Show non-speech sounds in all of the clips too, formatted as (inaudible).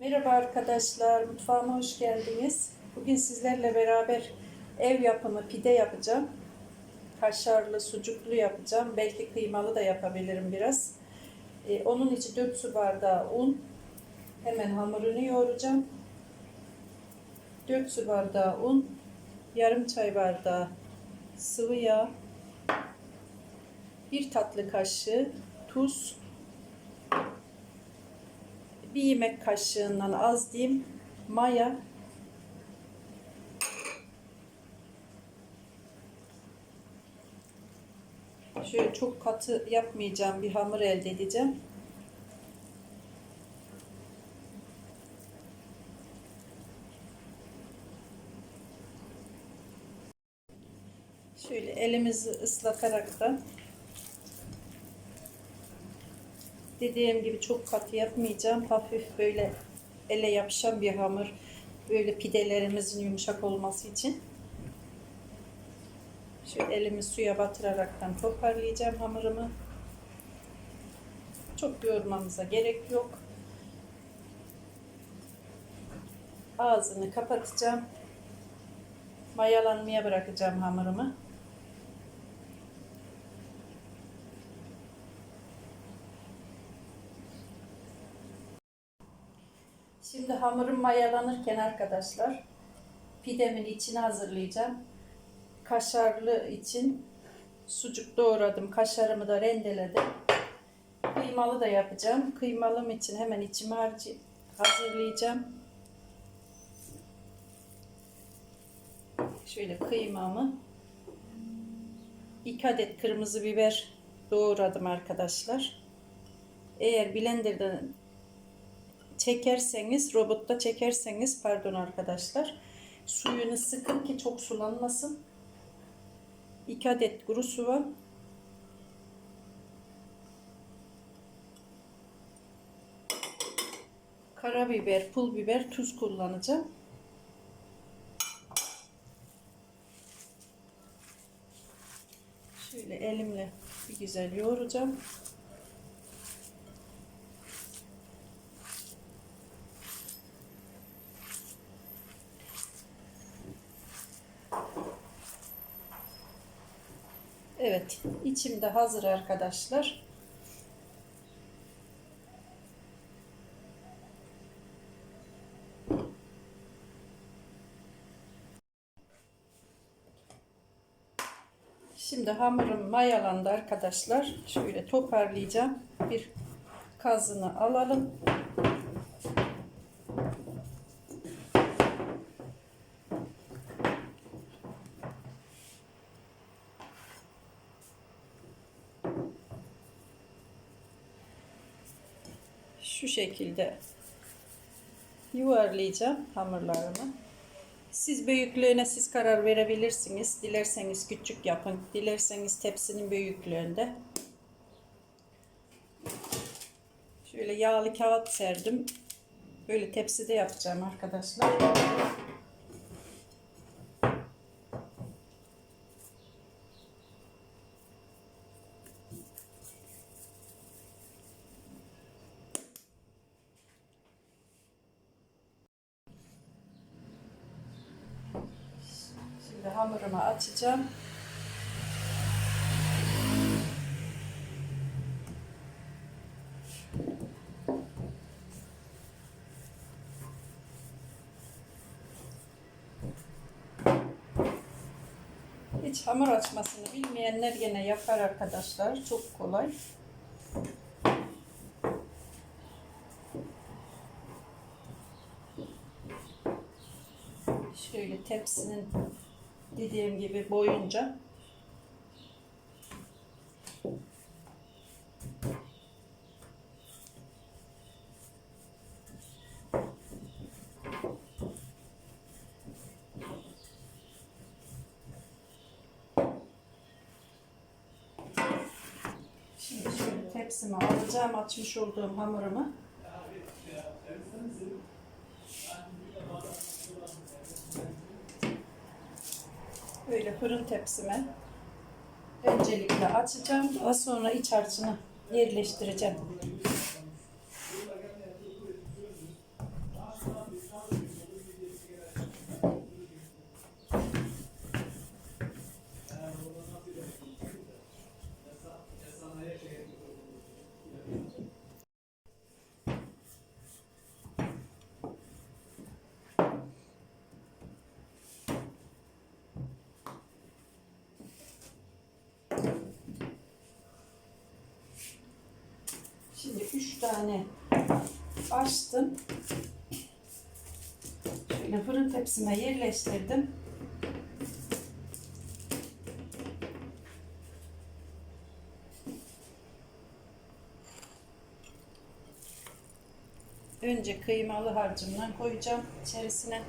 Merhaba arkadaşlar, mutfağıma hoş geldiniz. Bugün sizlerle beraber ev yapımı pide yapacağım. Kaşarlı, sucuklu yapacağım. Belki kıymalı da yapabilirim biraz. Ee, onun için 4 su bardağı un. Hemen hamurunu yoğuracağım. 4 su bardağı un, yarım çay bardağı sıvı yağ, 1 tatlı kaşığı tuz, bir yemek kaşığından az diyeyim. Maya. Şöyle çok katı yapmayacağım bir hamur elde edeceğim. Şöyle elimizi ıslatarak da Dediğim gibi çok katı yapmayacağım. Hafif böyle ele yapışan bir hamur. Böyle pidelerimizin yumuşak olması için. Şöyle elimi suya batıraraktan toparlayacağım hamurumu. Çok yoğurmamıza gerek yok. Ağzını kapatacağım. Mayalanmaya bırakacağım hamurumu. Şimdi hamurum mayalanırken arkadaşlar pidemin içini hazırlayacağım. Kaşarlı için sucuk doğradım. Kaşarımı da rendeledim. Kıymalı da yapacağım. Kıymalım için hemen içimi hazırlayacağım. Şöyle kıymamı 2 adet kırmızı biber doğradım arkadaşlar. Eğer blenderdan çekerseniz, robotta çekerseniz pardon arkadaşlar suyunu sıkın ki çok sulanmasın. 2 adet kuru soğan. Karabiber, pul biber, tuz kullanacağım. Şöyle elimle bir güzel yoğuracağım. Evet, içim de hazır arkadaşlar. Şimdi hamurum mayalandı arkadaşlar. Şöyle toparlayacağım. Bir kazını alalım. şu şekilde yuvarlayacağım hamurlarımı. Siz büyüklüğüne siz karar verebilirsiniz. Dilerseniz küçük yapın. Dilerseniz tepsinin büyüklüğünde. Şöyle yağlı kağıt serdim. Böyle tepside yapacağım arkadaşlar. Şimdi hamurumu açacağım. Hiç hamur açmasını bilmeyenler gene yapar arkadaşlar. Çok kolay. Şöyle tepsinin dediğim gibi boyunca Şimdi şöyle tepsime alacağım açmış olduğum hamurumu. Böyle fırın tepsime öncelikle açacağım. Daha sonra iç harcını yerleştireceğim. Şimdi üç tane açtım. Şöyle fırın tepsime yerleştirdim. Önce kıymalı harcımdan koyacağım içerisine.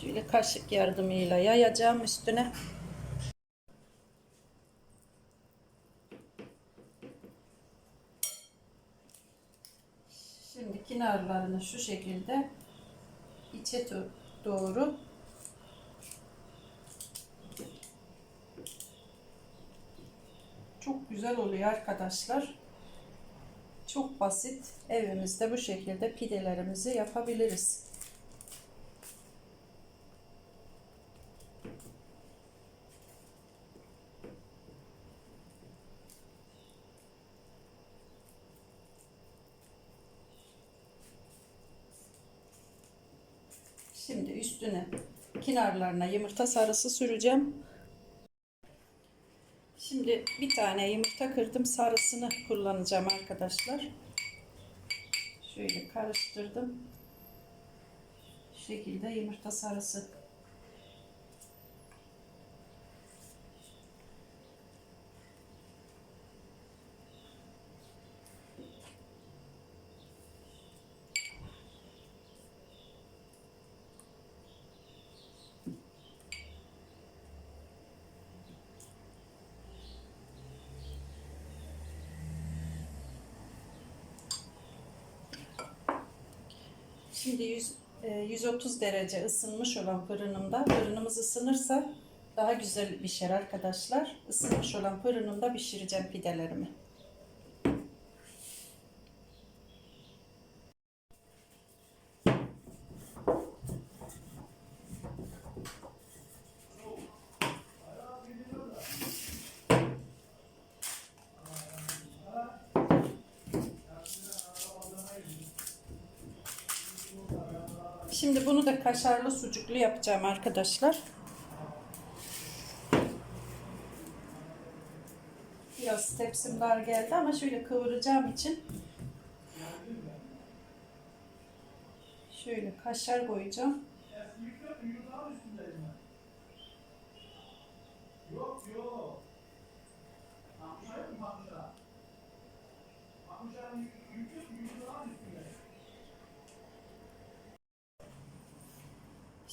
Şöyle kaşık yardımıyla yayacağım üstüne. Şimdi kenarlarını şu şekilde içe do- doğru çok güzel oluyor arkadaşlar. Çok basit. Evimizde bu şekilde pidelerimizi yapabiliriz. Şimdi üstüne kenarlarına yumurta sarısı süreceğim. Şimdi bir tane yumurta kırdım. Sarısını kullanacağım arkadaşlar. Şöyle karıştırdım. Şu şekilde yumurta sarısı. Şimdi 100, e, 130 derece ısınmış olan fırınımda, fırınımız ısınırsa daha güzel pişer arkadaşlar. Isınmış olan fırınımda pişireceğim pidelerimi. Şimdi bunu da kaşarlı sucuklu yapacağım arkadaşlar. Biraz tepsim dar geldi ama şöyle kıvıracağım için şöyle kaşar koyacağım.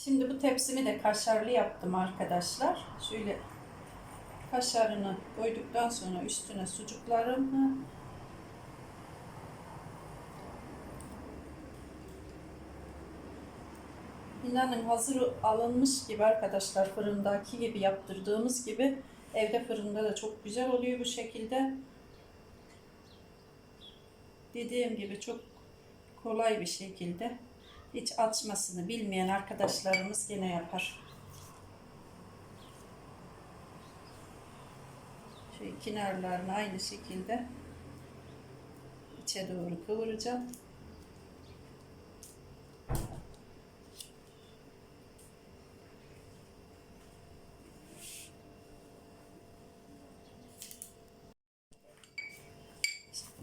Şimdi bu tepsimi de kaşarlı yaptım arkadaşlar. Şöyle kaşarını koyduktan sonra üstüne sucuklarımı İnanın hazır alınmış gibi arkadaşlar fırındaki gibi yaptırdığımız gibi evde fırında da çok güzel oluyor bu şekilde. Dediğim gibi çok kolay bir şekilde hiç açmasını bilmeyen arkadaşlarımız gene yapar. Şöyle kenarlarını aynı şekilde içe doğru kıvıracağım.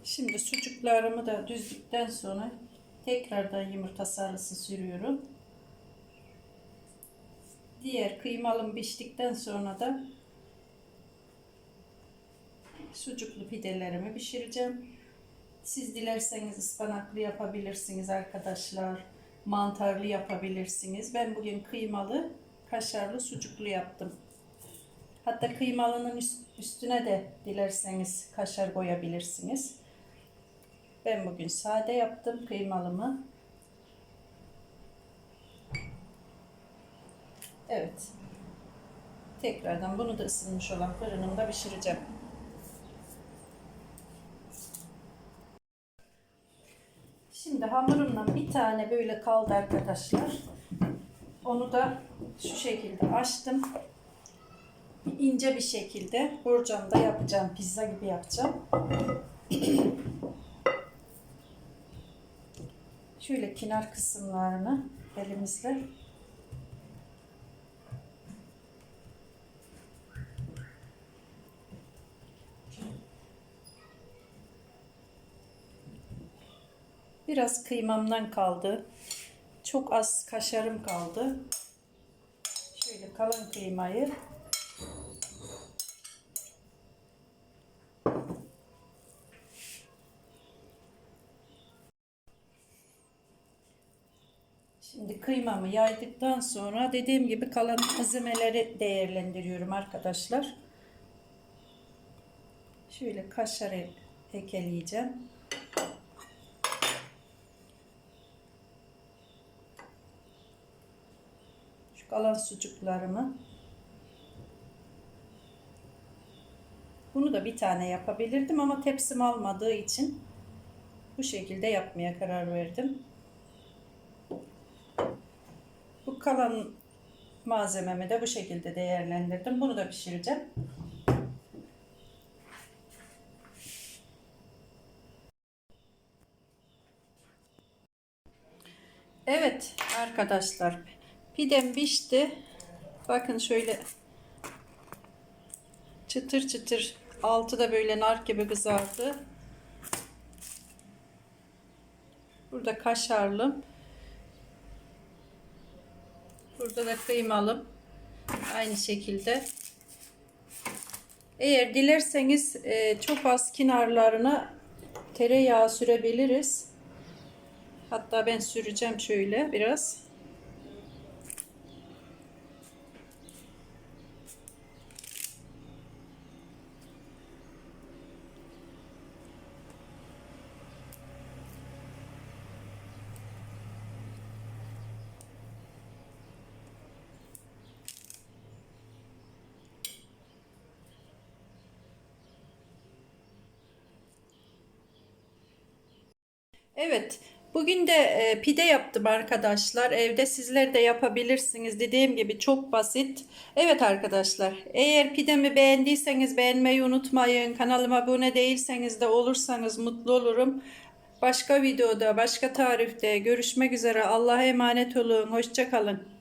Şimdi sucuklarımı da düzdükten sonra tekrardan yumurta sarısı sürüyorum. Diğer kıymalım piştikten sonra da sucuklu pidelerimi pişireceğim. Siz dilerseniz ıspanaklı yapabilirsiniz arkadaşlar. Mantarlı yapabilirsiniz. Ben bugün kıymalı, kaşarlı, sucuklu yaptım. Hatta kıymalının üst- üstüne de dilerseniz kaşar koyabilirsiniz. Ben bugün sade yaptım kıymalımı. Evet. Tekrardan bunu da ısınmış olan fırınımda pişireceğim. Şimdi hamurumdan bir tane böyle kaldı arkadaşlar. Onu da şu şekilde açtım. ince bir şekilde borcamda yapacağım. Pizza gibi yapacağım. (clears throat) Şöyle kenar kısımlarını elimizle Biraz kıymamdan kaldı. Çok az kaşarım kaldı. Şöyle kalan kıymayı Şimdi kıymamı yaydıktan sonra dediğim gibi kalan malzemeleri değerlendiriyorum arkadaşlar. Şöyle kaşar e- ekeleyeceğim. Şu kalan sucuklarımı. Bunu da bir tane yapabilirdim ama tepsim almadığı için bu şekilde yapmaya karar verdim. Bu kalan malzememi de bu şekilde değerlendirdim. Bunu da pişireceğim. Evet arkadaşlar pidem pişti. Bakın şöyle çıtır çıtır altı da böyle nar gibi kızardı. Burada kaşarlı. Burada da kıymalım. Aynı şekilde. Eğer dilerseniz e, çok az kenarlarına tereyağı sürebiliriz. Hatta ben süreceğim şöyle biraz. Evet, bugün de e, pide yaptım arkadaşlar. Evde sizler de yapabilirsiniz. Dediğim gibi çok basit. Evet arkadaşlar, eğer pidemi beğendiyseniz beğenmeyi unutmayın. Kanalıma abone değilseniz de olursanız mutlu olurum. Başka videoda, başka tarifte görüşmek üzere. Allah'a emanet olun. Hoşça kalın.